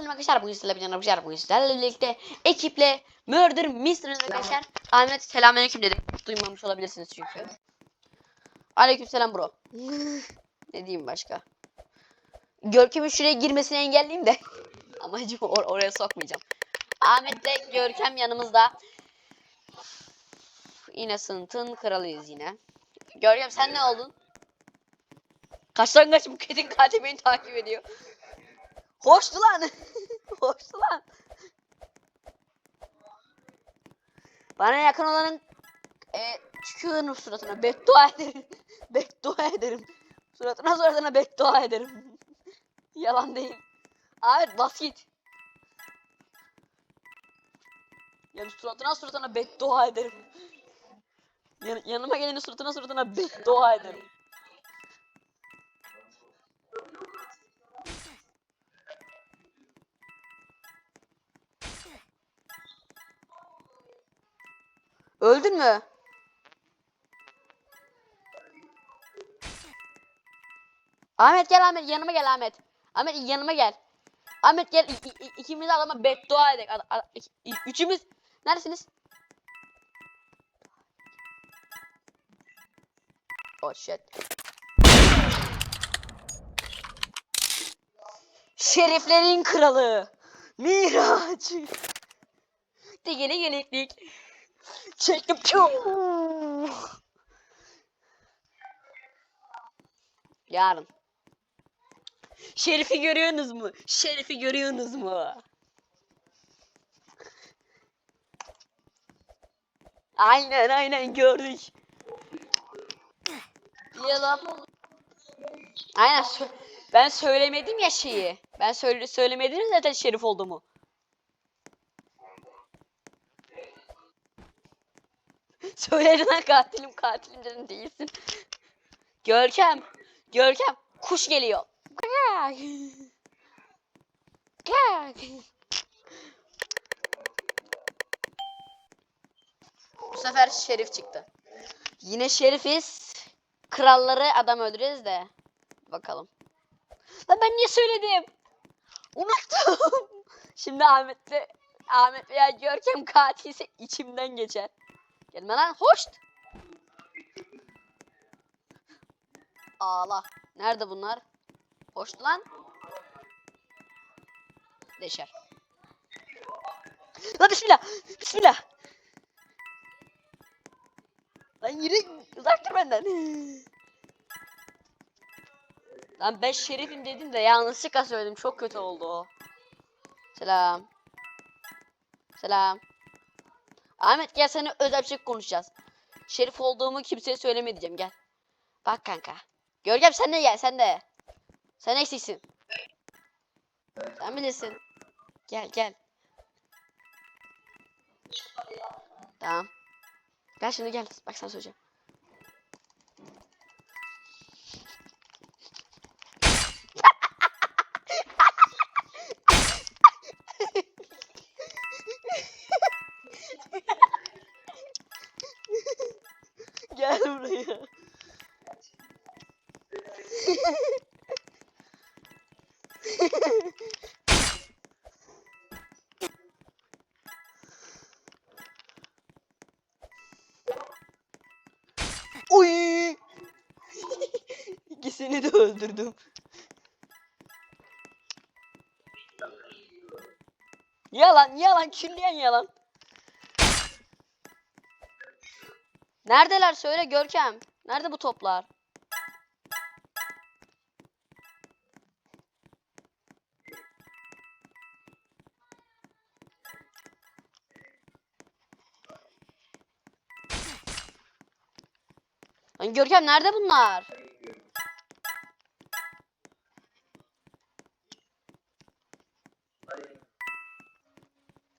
selam arkadaşlar. Bugün sizlerle birlikte arkadaşlar. Bugün sizlerle birlikte ekiple Murder Mystery arkadaşlar. Ahmet selamünaleyküm dedi. Duymamış olabilirsiniz çünkü. Aleykümselam bro. ne diyeyim başka? Görkem'in şuraya girmesini engelleyeyim de. Amacım or oraya sokmayacağım. Ahmet'le Görkem yanımızda. Innocent'ın kralıyız yine. Görkem sen ne oldun? Kaçtan kaç bu kedin katili beni takip ediyor. Hoştu lan. Hoştu lan. Bana yakın olanın e, tükürürüm suratına. Beddua ederim. beddua ederim. Suratına suratına beddua ederim. Yalan değil. Ahmet bas git. Yani suratına suratına beddua ederim. Yan, yanıma gelenin suratına suratına beddua ederim. Öldün mü? Ahmet gel Ahmet yanıma gel Ahmet. Ahmet yanıma gel. Ahmet gel İ- ikimiz adama beddua edek. Üçümüz neredesiniz? Oh shit. Şeriflerin kralı. Miraç. Tegele geleklik. Çektim. Yarın. Şerif'i görüyorsunuz mu? Şerif'i görüyorsunuz mu? Aynen aynen gördük. Yalan. Aynen ben söylemedim ya şeyi. Ben söyle söylemedim zaten Şerif olduğumu. Söyledin ha katilim katilim dedim değilsin. Görkem. Görkem. Kuş geliyor. Bu sefer şerif çıktı. Yine şerifiz. Kralları adam öldüreceğiz de. Bakalım. Lan ben niye söyledim? Unuttum. Şimdi Ahmet'le Ahmet veya Görkem katilse içimden geçer. Gelme lan hoşt. Ağla. Nerede bunlar? Hoşt lan. Deşer. Lan bismillah. Bismillah. Lan yürü. Uzak dur benden. Lan ben şerifim dedim de yanlışlıkla söyledim. Çok kötü oldu o. Selam. Selam. Ahmet gel sana özel bir şey konuşacağız. Şerif olduğumu kimseye söyleme diyeceğim gel. Bak kanka. Görkem sen de gel sen de. Sen eksiksin. Sen bilirsin. Gel gel. Tamam. Gel şimdi gel. Bak sana söyleyeceğim. Buraya. Uy! İkisini de öldürdüm. Yalan, yalan, külliyen yalan. Neredeler söyle Görkem. Nerede bu toplar? Lan Görkem nerede bunlar?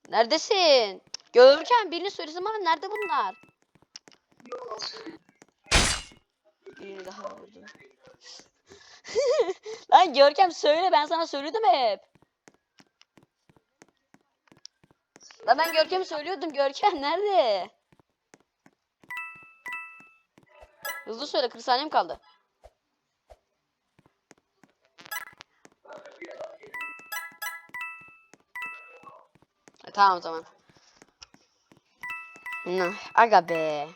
Neredesin? Görkem birini söylesin bana nerede bunlar? Birini daha vurdum. Lan Görkem söyle ben sana söyledim hep. Lan ben Görkem'i söylüyordum Görkem nerede? Hızlı söyle 40 saniyem kaldı. Tamam o zaman. Hı, Aga be.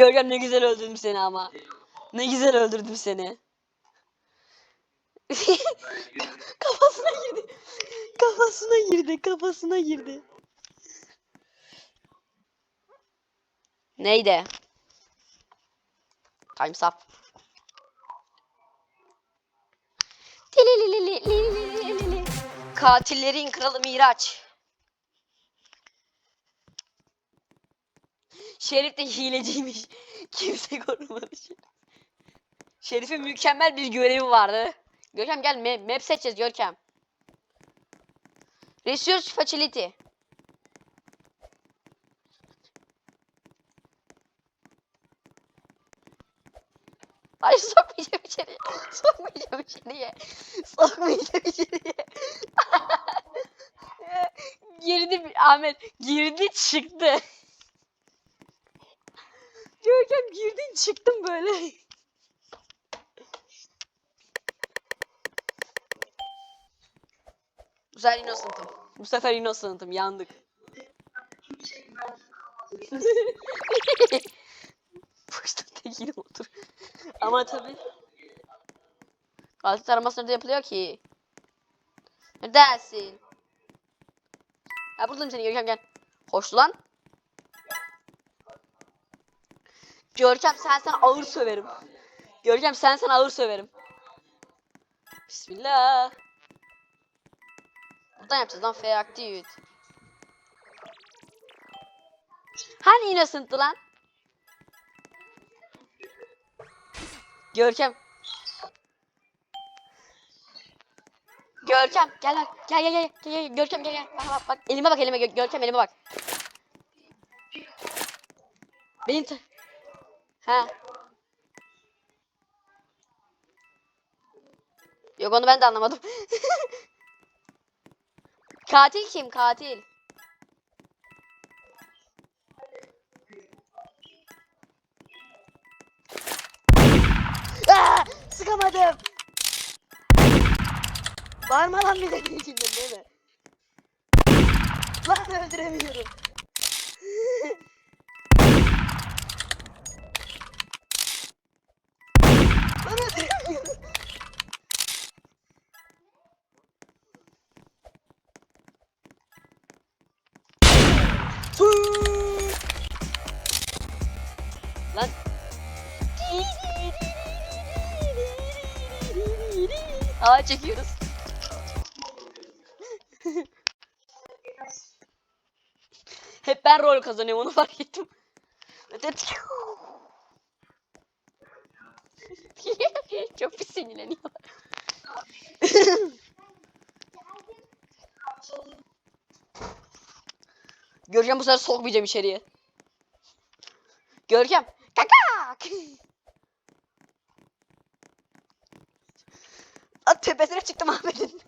Görkem ne güzel öldürdüm seni ama. Ne güzel öldürdüm seni. kafasına girdi. Kafasına girdi. Kafasına girdi. Neydi? Time's up. Katillerin kralı Miraç. Şerif de hileciymiş. Kimse korumadı Şerif. Şerif'in mükemmel bir görevi vardı. Görkem gel map, map seçeceğiz Görkem. Research Facility. Ay sokmayacağım içeriye. Sokmayacağım içeriye. Sokmayacağım içeriye. girdi Ahmet. Girdi çıktı. Görkem girdin çıktın böyle. Bu sefer innocent'ım. Bu sefer innocent'ım. Yandık. Boşta tekiyle otur. Ama tabi. Katil taraması nerede yapılıyor ki? Neredesin? Ha buldum seni Görkem gel. Hoş lan. Görkem sen sen ağır söverim. Görkem sen sen ağır söverim. Bismillah. Buradan yapacağız lan fair activity. Hani innocent'tı lan? Görkem. Görkem gel lan. Gel gel gel gel gel Görkem gel gel. Bak bak bak elime bak elime Gö- Görkem elime bak. Benim Ha. Yok onu ben de anlamadım. katil kim? Katil. Aa, sıkamadım. Bağırma lan bir de değil mi? Lan öldüremiyorum. Lan. Aa çekiyoruz. Hep ben rol kazanıyorum onu fark ettim. Çok pis sinirleniyor. Görkem bu sefer sokmayacağım içeriye. Görkem. Kakak. At tepesine çıktım Ahmet'in.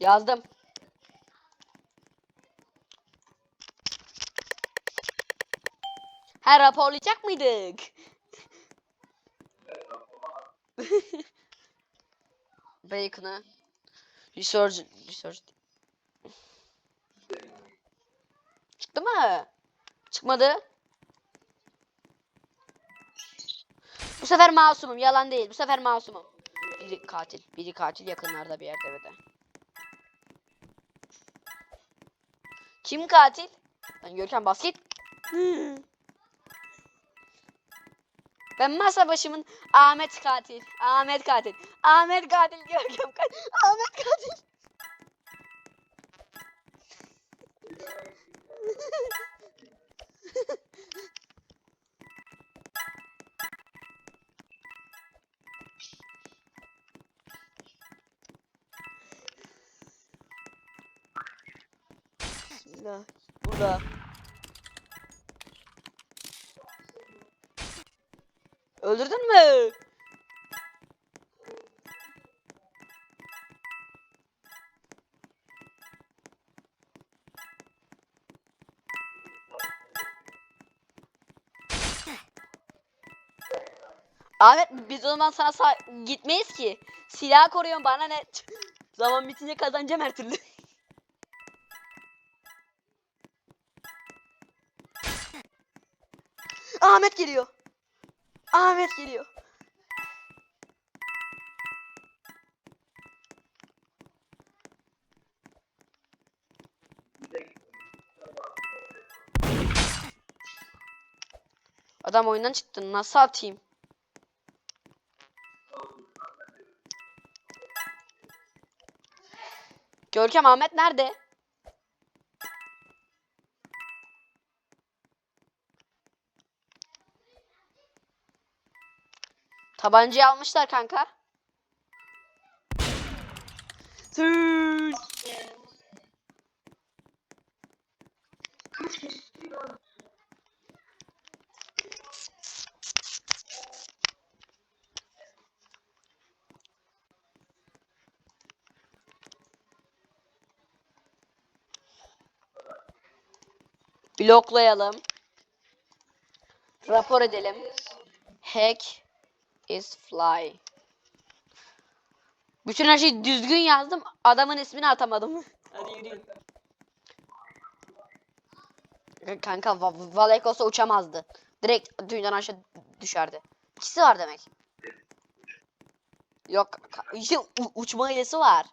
Yazdım. Ha raporlayacak mıydık? Bacon'ı. Research, research. Çıktı mı? Çıkmadı. Bu sefer masumum. Yalan değil. Bu sefer masumum. Biri katil. Biri katil yakınlarda bir yerde de. Kim katil? Ben Görkem basket. Ben masa başımın Ahmet katil. Ahmet katil. Ahmet katil. Görkem katil. Ahmet katil. Burada. Öldürdün mü? Ahmet biz o zaman sana sağ... gitmeyiz ki. Silah koruyorsun bana ne? zaman bitince kazanacağım her türlü. Ahmet geliyor. Ahmet geliyor. Adam oyundan çıktı. Nasıl atayım? Görkem Ahmet nerede? Tabancayı almışlar kanka. Bloklayalım. Rapor edelim. Hack is fly. Bütün her şeyi düzgün yazdım. Adamın ismini atamadım. Hadi yürüyün. Kanka Va- Valek olsa uçamazdı. Direkt dünyadan aşağı düşerdi. İkisi var demek. Yok. İşte uçma hilesi var.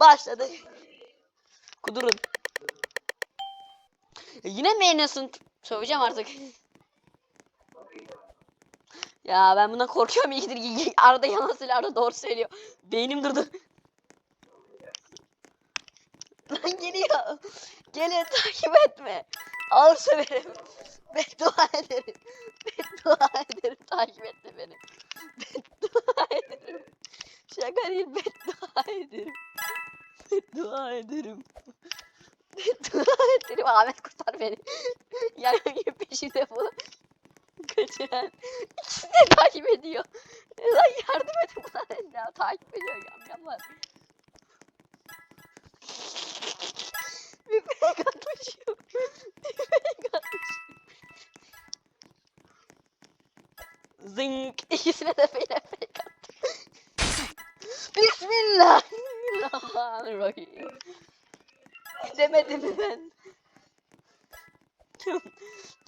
Başladı. Kudurun. Ya Yine mi yeniyorsun? Söveceğim artık. Ya ben bundan korkuyorum iyidir. Arada yalan söylüyor, arada doğru söylüyor. Beynim durdu. Lan geliyor. Gelin takip etme. Ağır söverim. Beddua ederim. Beddua ederim. Takip etme beni. Beddua ederim. Şaka değil beddua ederim. Beddua ederim. Beddua ederim. Ahmet kurtar beni. Yani peşinde bu. Kaçıran. İkisi de takip ediyor. Lan yardım edin bana. Ya, takip ediyor yamyamlar. Bir fake atmışım. Bir fake atmışım. Zınk. İkisine de fake fake attım. Bismillahirrahmanirrahim. Demedim ben?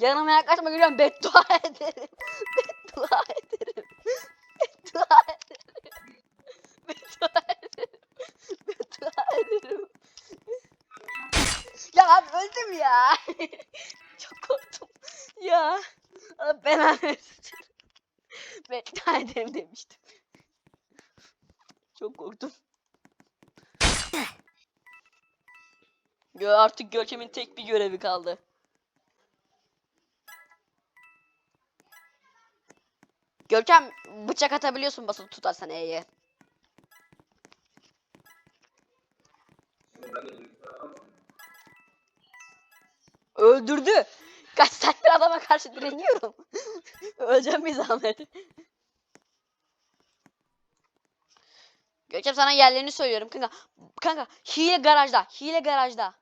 Yanıma yaklaşma gülüyorum. Beddua ederim. Beddua ederim. Beddua ederim. Beddua ederim. Beddua ederim. Ya abi öldüm ya. Çok korktum. Ya. Allah belanı versin. Beddua ederim demiştim. Çok korktum. Ya artık Görkem'in tek bir görevi kaldı. Görkem bıçak atabiliyorsun basılı tutarsan E'ye. Öldürdü. Kaç saattir adama karşı direniyorum. Öleceğim bir zahmet. Görkem sana yerlerini söylüyorum kanka. Kanka hile garajda. Hile garajda.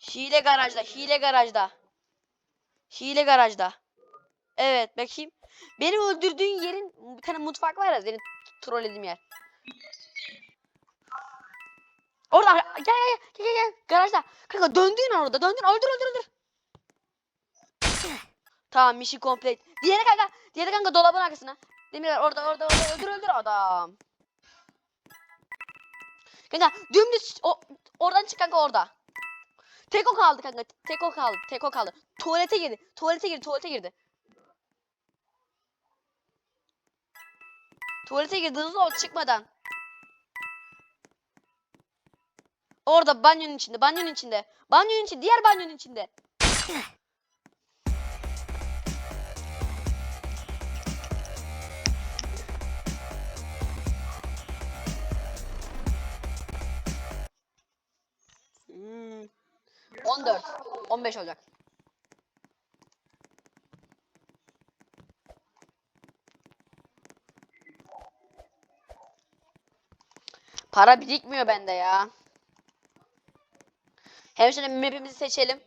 Hile garajda. Hile garajda. Hile garajda. Evet bakayım. Beni öldürdüğün yerin bir tane mutfak var ya senin trollediğim yer. Orada gel gel gel gel gel garajda. Kanka döndüğün an orada döndün öldür öldür öldür. Tamam mission complete. Diğeri kanka diğeri kanka dolabın arkasına. Demirler orada orada orada öldür öldür adam. Kanka dümdüz o oradan çık kanka orada. Tek o kaldı kanka. Tek o kaldı. Tek o kaldı. Tuvalete girdi. Tuvalete girdi. Tuvalete girdi. Tuvalete girdi. Hızlı ol çıkmadan. Orada banyonun içinde. Banyonun içinde. Banyonun içinde. Diğer banyonun içinde. Hmm. 14. 15 olacak. Para birikmiyor bende ya. Hem şöyle map'imizi seçelim.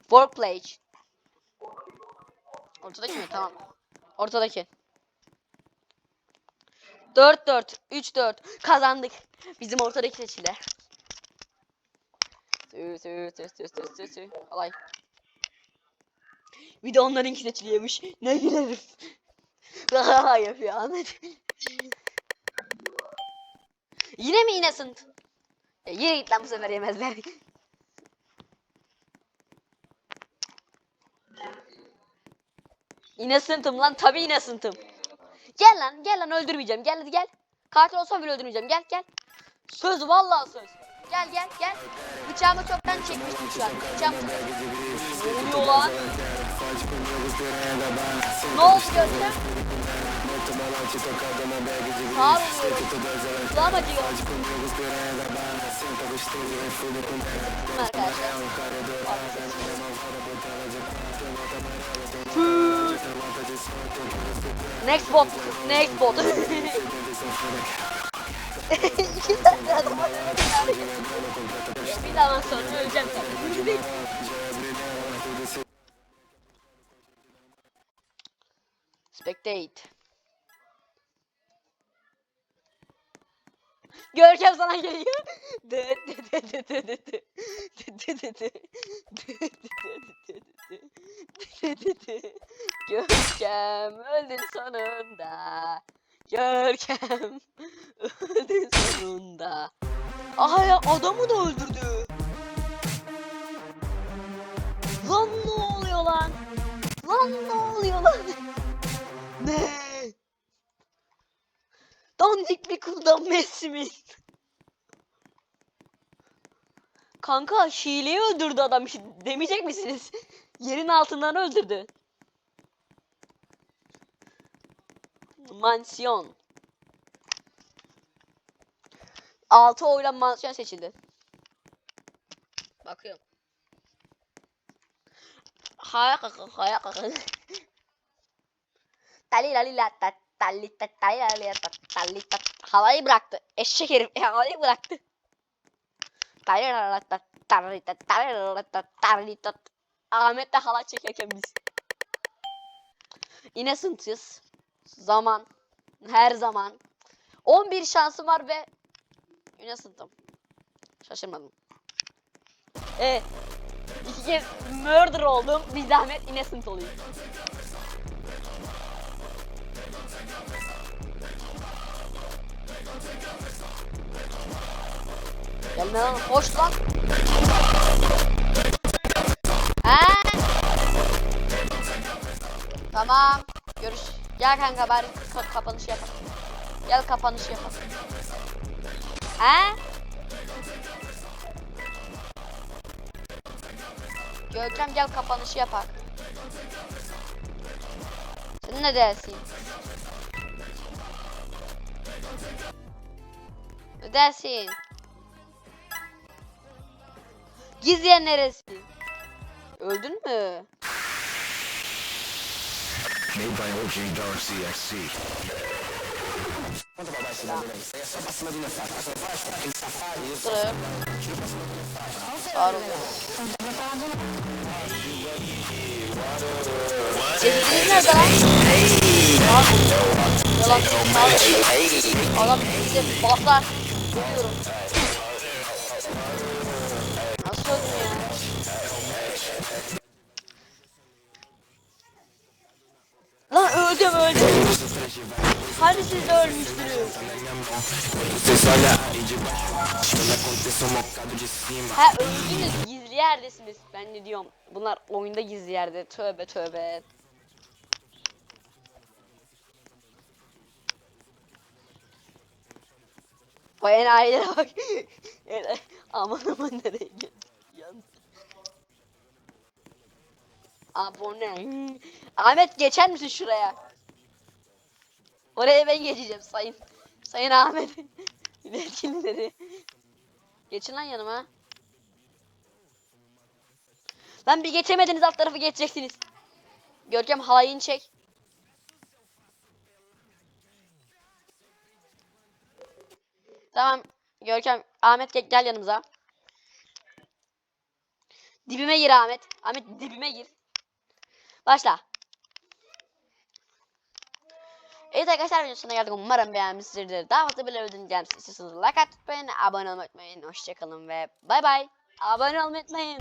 Workplace. Ortadaki mi? Tamam. Ortadaki. 4 4 3 4 kazandık. Bizim ortadaki seçildi. Sü sü sü sü sü sü sü. Kolay. Bir de onlarınki seçiliyormuş. Ne gülerim. Haha yapıyor Ahmet. Yine mi innocent? Ya yine git lan bu sefer yemezler. Innocent'ım lan tabii innocent'ım. Gel lan gel lan öldürmeyeceğim gel hadi gel. Katil olsam bile öldürmeyeceğim gel gel. Söz vallahi söz. Gel gel gel. Bıçağımı çoktan çekmiştim şu an. Bıçağımı Ne oluyor lan? Ne oldu Görkem? Sağ ol. Kulağım acıyor. Arkadaşlar. Next bot. Next bot. İki tane adam Bir zaman sonra öleceğim tabii. Spectate. Görkem sana geliyor. Dı dı. Dı dı dı dı. Dı dı dı dı dı dı. Dı dı dı. Görkem öldün sonunda. Görkem öldün sonunda. Aha ya adamı da öldürdü. Lan ne oluyor lan? Lan ne oluyor lan? Ne? Dandik bir kuldan Messi mi? Kanka hileyi öldürdü adam demeyecek misiniz? Yerin altından öldürdü. Mansiyon. 6 oyla mansiyon seçildi. Bakıyorum. Haya kaka haya kaka. Tali lali la ta tali ta tali lali ta tali ta havayı bıraktı. Eşek herif havayı bıraktı. Tali la ta tali ta tali la ta tali ta Ahmet de halay çekerken biz. Innocent'ız. Zaman. Her zaman. 11 şansım var ve Innocent'ım. Şaşırmadım. Evet. İki kez murder oldum. Bir zahmet innocent olayım. Gelme lan hoş lan. Ha? Tamam. Gel kanka bari ka- kapanış yapalım. Gel kapanış yapalım. Ha? Görkem gel kapanışı yapak. Sen ne dersin? Ne dersin? Gizli neresi? Öldün mü? Made by OG Darcy XC. Dur. Ağır oluyor. Cezidiniz nerede lan? Abi, Yalan söylüyor. Adam bize basar. Görüyorum. Nasıl Hani siz de ölmüştünüz? Ha öldünüz gizli yerdesiniz. Ben ne diyorum? Bunlar oyunda gizli yerde. Tövbe tövbe. Vay enayilere bak. Aman aman nereye? Yan- Abone. Ahmet geçer misin şuraya? Oraya ben geçeceğim sayın. Sayın Ahmet. Yetkilileri. Geçin lan yanıma. Lan bir geçemediniz alt tarafı geçeceksiniz. Görkem halayını çek. Tamam. Görkem Ahmet gel, gel yanımıza. Dibime gir Ahmet. Ahmet dibime gir. Başla. Evet arkadaşlar videonun sonuna geldik. Umarım beğenmişsinizdir. Daha fazla böyle ödün gelmesi istiyorsanız like atmayı, abone olmayı unutmayın. Hoşçakalın ve bay bay. Abone olmayı unutmayın.